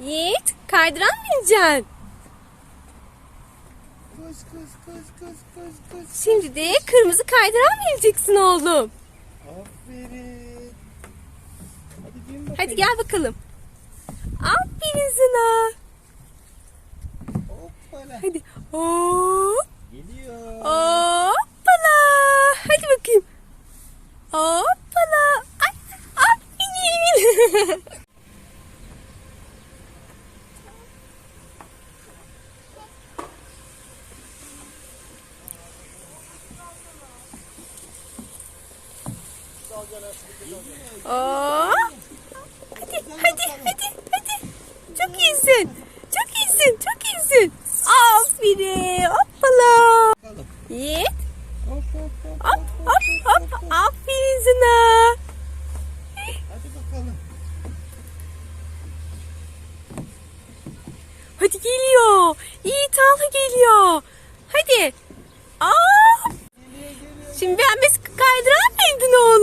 Yiğit kaydıran mı bineceksin? Koş koş koş koş koş koş. Şimdi de kırmızı kaydıran mı bineceksin oğlum? Aferin. Hadi bin. Hadi gel bakalım. Aferin sana. Hoppala. Hadi. Hop. Geliyor. Hoppala. Hadi bakayım. Hoppala. Ay, aferin. Oo. Hadi, hadi, hadi, hadi. Çok iyisin. Çok iyisin, çok iyisin. Aferin. Hoppala. Yiğit. Hop hop hop Hop. Aferin sana. Hadi bakalım. Hadi geliyor. Yiğit Talha geliyor. Hadi. Aa, şimdi ben biz kaydıran mıydın oğlum?